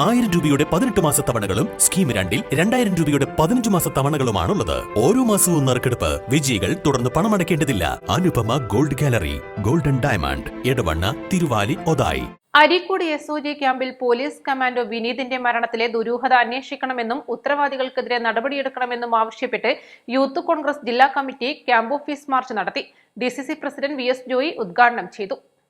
ആയിരം രൂപയുടെ പതിനെട്ട് മാസ തവണകളും സ്കീം രണ്ടിൽ രണ്ടായിരം രൂപയുടെ പതിനഞ്ച് മാസ തവണകളുമാണുള്ളത്. ഓരോ മാസവും നറുക്കെടുപ്പ് വിജയികൾ തുടർന്ന് പണമടയ്ക്കേണ്ടതില്ല. Anupama gold gallery golden diamond Edavanna Thiruvali Othayi. Areekode S O G ക്യാമ്പിൽ പോലീസ് കമാൻഡോ വിനീതിന്റെ മരണത്തിലെ ദുരൂഹത അന്വേഷിക്കണമെന്നും ഉത്തരവാദികൾക്കെതിരെ നടപടിയെടുക്കണമെന്നും ആവശ്യപ്പെട്ട് യൂത്ത് കോൺഗ്രസ് ജില്ലാ കമ്മിറ്റി ക്യാമ്പ് ഓഫീസ് മാർച്ച് നടത്തി. D C C president V S Joy ഉദ്ഘാടനം ചെയ്തു.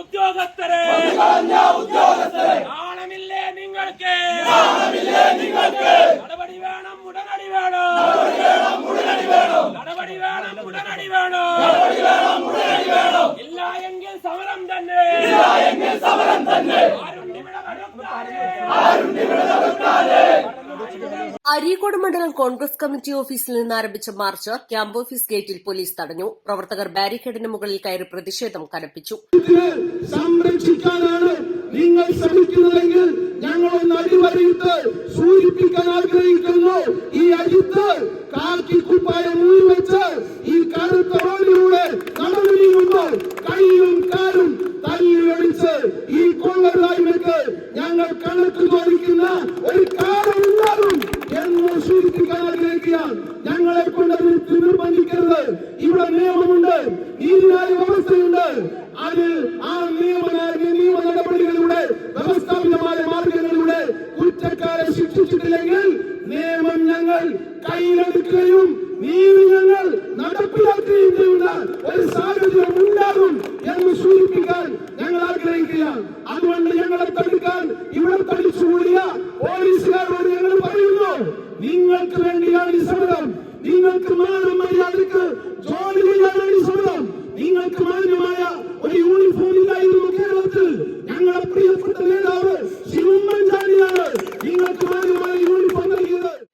ഉദ്യോഗസ്ഥരെ. നാണമില്ലേ നിങ്ങൾക്ക്? നടപടി വേണം ഉടനടി വേണം. നടപടി വേണം ഉടനടി വേണം. ഇല്ല എങ്കിൽ സമരം തന്നെ. സമരം തന്നെ ആരുണ്ടിവിടെ നടത്താതെ അരീക്കോട് മണ്ഡലം കോൺഗ്രസ് കമ്മിറ്റി ഓഫീസിൽ നിന്ന് ആരംഭിച്ച മാർച്ച് ക്യാമ്പ് ഓഫീസ് ഗേറ്റിൽ പോലീസ് തടഞ്ഞു. പ്രവർത്തകർ ബാരിക്കേഡിന് മുകളിൽ കയറി പ്രതിഷേധം കനപ്പിച്ചു. സംരക്ഷിക്കാനാണ് നിങ്ങൾ ശ്രമിക്കുന്നതെങ്കിൽ ഞങ്ങളൊന്ന് അടിവരയിട്ട് സൂചിപ്പിക്കാൻ ആഗ്രഹിക്കുന്നു. ഈ അജിത്ത് കാക്കി കുപ്പായം ഊരിവെച്ച് ഈ കറുത്ത റോഡിലൂടെ നടന്നു നീങ്ങുമ്പോൾ കൈയും കാലും തല്ലി ഒഴിച്ച് ഈ കൊള്ളരുതായ്മയ്ക്ക് ഞങ്ങൾ കണക്ക് ചോദിക്കുന്ന ഒരു കാലം ഉണ്ടാകും എന്ന് സൂചിപ്പിക്കാൻ ആഗ്രഹിക്കുകയാണ് ഞങ്ങളെ കൊണ്ട് നിർബന്ധിക്കരുത് ഇവിടെ നിയമമുണ്ട്. നീതിന്യായ വ്യവസ്ഥയുണ്ട്. അതിൽ ആ നിയമ നിയമ നടപടികളിലൂടെ വ്യവസ്ഥാപിതമായ മാർഗങ്ങളിലൂടെ കുറ്റക്കാരെ ശിക്ഷിച്ചിട്ടില്ലെങ്കിൽ നിയമം ഞങ്ങൾ കയ്യിലെടുക്കുകയും നീതി ഞങ്ങൾ നടപ്പിലാക്കുകയും ചെയ്യുന്ന ഒരു സാഹചര്യം ഉണ്ടാകും എന്ന് സൂചിപ്പിക്കാൻ ഞങ്ങൾ ആഗ്രഹിക്കുകയാണ്. അതുകൊണ്ട് ഞങ്ങളെ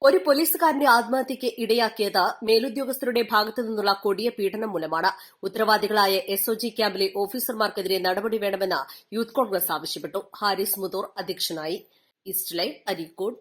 ഒരു പോലീസുകാരന്റെ ആത്മഹത്യയ്ക്ക് ഇടയാക്കിയത് മേലുദ്യോഗസ്ഥരുടെ ഭാഗത്തു നിന്നുള്ള കൊടിയ പീഡനം മൂലമാണ്. ഉത്തരവാദികളായ എസ് ഒ ജി ക്യാമ്പിലെ ഓഫീസർമാർക്കെതിരെ നടപടി വേണമെന്ന് യൂത്ത് കോൺഗ്രസ് ആവശ്യപ്പെട്ടു. ഹാരിസ് മുതൂർ അധ്യക്ഷനായി. East line Areekode.